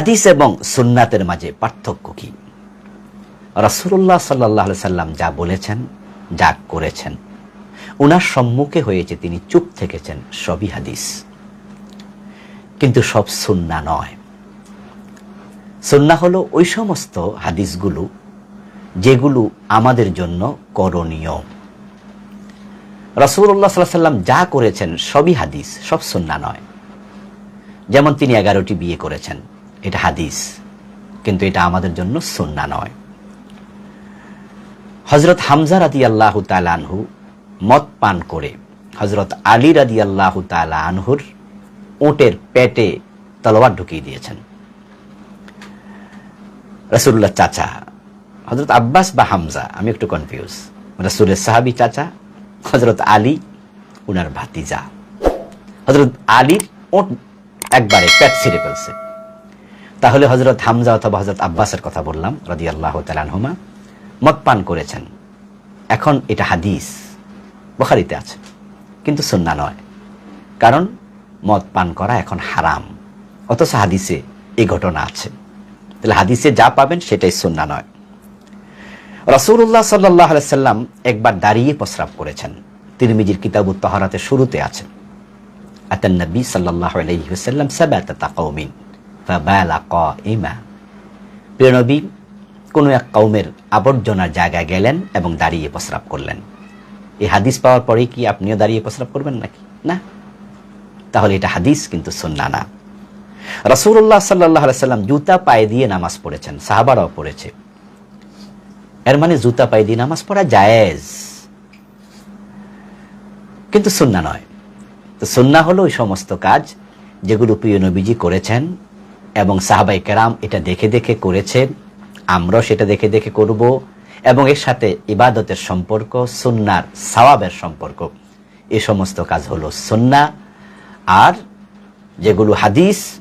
হাদিস এবং সুন্নাতের মাঝে পার্থক্য কি? রাসুল্লাহ সাল্লাহ সাল্লাম যা বলেছেন, যা করেছেন ওনার সম্মুখে হয়েছে তিনি চুপ থেকেছেন, সবই হাদিস। কিন্তু সব সুন্না নয়। সুন্না হলো ওই সমস্ত হাদিসগুলো যেগুলো আমাদের জন্য করণীয়। রসুল্লাহ সাল্লাহ সাল্লাম যা করেছেন, সবই হাদিস, সব সুন্না নয়। যেমন তিনি এগারোটি বিয়ে করেছেন। এটা হাদিস, কিন্তু এটা আমাদের জন্য সুন্না নয়। হজরত হামজা রাদি আল্লাহ আনহু মদ পান করে হজরত আলী রাদি আল্লাহ আনহুর ওটের পেটে তলোয়ার ঢুকিয়ে দিয়েছেন। রসুল্লাহ চাচা হজরত আব্বাস বা হামজা, আমি একটু কনফিউজ রসুলের সাহাবি চাচা হজরত আলী, উনার ভাতিজা। হজরত আলীর ওট একবারে পেট ছিঁড়ে ফেলছে। তাহলে হজরত হামজা অথবা হজরত আব্বাসের কথা বললাম রদি আল্লাহ তালানহুমা মদ পান করেছেন। এখন এটা হাদিস, বখারিতে আছে, কিন্তু সুন্না নয়। কারণ মদ পান করা এখন হারাম, অথচ হাদিসে এই ঘটনা আছে। তাহলে হাদিসে যা পাবেন সেটাই সুন্না নয়। রসুল্লাহ সাল্লাহ সাল্লাম একবার দাঁড়িয়ে প্রস্রাব করেছেন। তিরমিজির কিতাবুত তহরাতে শুরুতে আছে। আতান নবী সাল্লাহ আলহিহাল্লাম সাবাতা তাকৌমিন ফাবালা ইমা প্রিয় কোনো এক কৌমের আবর্জনার জায়গায় গেলেন এবং দাঁড়িয়ে প্রস্রাব করলেন। এই হাদিস পাওয়ার পরেই কি আপনিও দাঁড়িয়ে প্রস্রাব করবেন নাকি? না। তাহলে এটা হাদিস কিন্তু সুন্না না। রসুল্লাহ সাল্লাহ সাল্লাম জুতা পায়ে দিয়ে নামাজ পড়েছেন, সাহাবারাও পড়েছে। এর মানে জুতা পায়ে দিয়ে নামাজ পড়া জায়েজ। কিন্তু সুন্না নয়। তো সুন্না হলো ওই সমস্ত কাজ যেগুলো প্রিয় নবীজি করেছেন এবং সাহাবাই কেরাম এটা দেখে দেখে করেছেন। আমরাও সেটা দেখে দেখে করব এবং এর সাথে ইবাদতের সম্পর্ক, সুন্নার সওয়াবের সম্পর্ক। এ সমস্ত কাজ হলো সুন্না। আর যেগুলো হাদিস,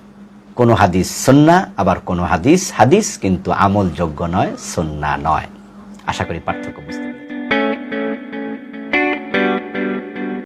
কোনো হাদিস সুন্না, আবার কোনো হাদিস হাদিস, কিন্তু আমলযোগ্য নয়, সুন্না নয়। আশা করি পার্থক্য বুঝতে।